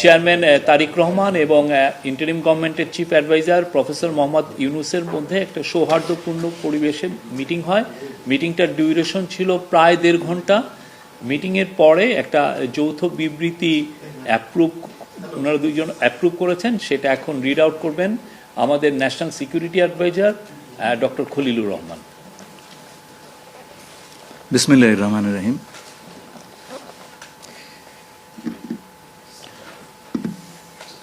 Chairman তারিক রহমান এবং interim গভর্নমেন্টের chief adviser professor Mohammad ইউনুসের মধ্যে একটা সৌহার্দ্যপূর্ণ পরিবেশে মিটিং হয়। মিটিংটার ডিউরেশন ছিল প্রায় দেড় ঘণ্টা। মিটিংয়ের পরে একটা যৌথ বিবৃতি অ্যাপ্রুভ ওনারা দুইজন অ্যাপ্রুভ করেছেন, সেটা এখন রিড আউট করবেন আমাদের national security advisor doctor Khalilur Rahman. বিসমিল্লাহ রহমান রহিম।